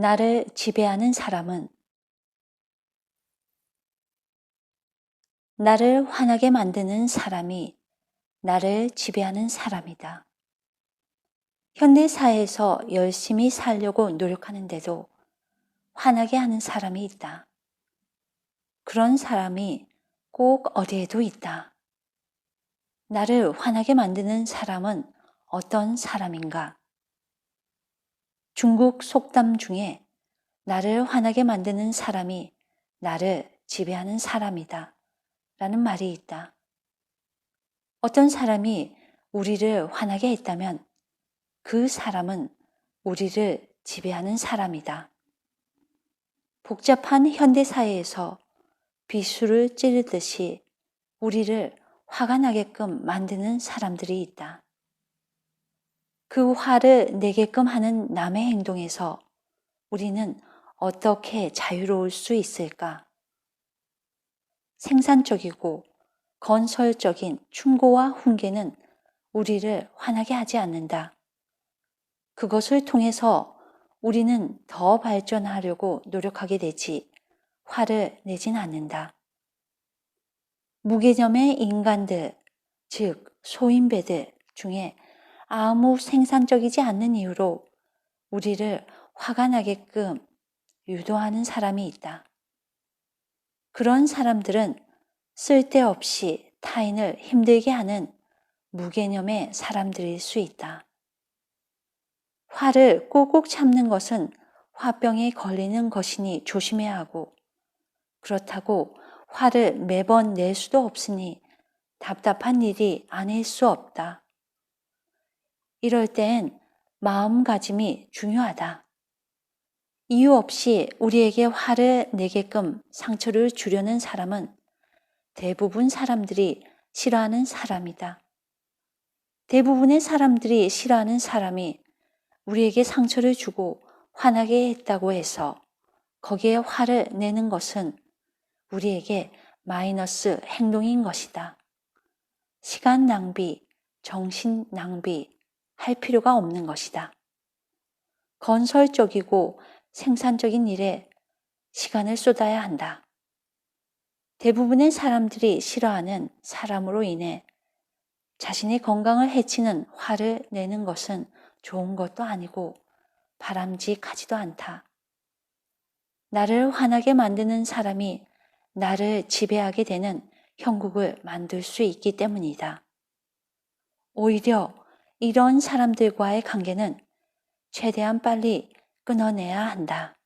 나를 지배하는 사람은 나를 화나게 만드는 사람이 나를 지배하는 사람이다. 현대 사회에서 열심히 살려고 노력하는데도 화나게 하는 사람이 있다. 그런 사람이 꼭 어디에도 있다. 나를 화나게 만드는 사람은 어떤 사람인가? 중국 속담 중에 나를 화나게 만드는 사람이 나를 지배하는 사람이다. 라는 말이 있다. 어떤 사람이 우리를 화나게 했다면 그 사람은 우리를 지배하는 사람이다. 복잡한 현대사회에서 비수를 찌르듯이 우리를 화가 나게끔 만드는 사람들이 있다. 그 화를 내게끔 하는 남의 행동에서 우리는 어떻게 자유로울 수 있을까? 생산적이고 건설적인 충고와 훈계는 우리를 화나게 하지 않는다. 그것을 통해서 우리는 더 발전하려고 노력하게 되지 화를 내진 않는다. 무개념의 인간들, 즉 소인배들 중에 아무 생산적이지 않는 이유로 우리를 화가 나게끔 유도하는 사람이 있다. 그런 사람들은 쓸데없이 타인을 힘들게 하는 무개념의 사람들일 수 있다. 화를 꼭꼭 참는 것은 화병에 걸리는 것이니 조심해야 하고, 그렇다고 화를 매번 낼 수도 없으니 답답한 일이 아닐 수 없다. 이럴 땐 마음가짐이 중요하다. 이유 없이 우리에게 화를 내게끔 상처를 주려는 사람은 대부분 사람들이 싫어하는 사람이다. 대부분의 사람들이 싫어하는 사람이 우리에게 상처를 주고 화나게 했다고 해서 거기에 화를 내는 것은 우리에게 마이너스 행동인 것이다. 시간 낭비, 정신 낭비 할 필요가 없는 것이다. 건설적이고 생산적인 일에 시간을 쏟아야 한다. 대부분의 사람들이 싫어하는 사람으로 인해 자신의 건강을 해치는 화를 내는 것은 좋은 것도 아니고 바람직하지도 않다. 나를 화나게 만드는 사람이 나를 지배하게 되는 형국을 만들 수 있기 때문이다. 오히려 이런 사람들과의 관계는 최대한 빨리 끊어내야 한다.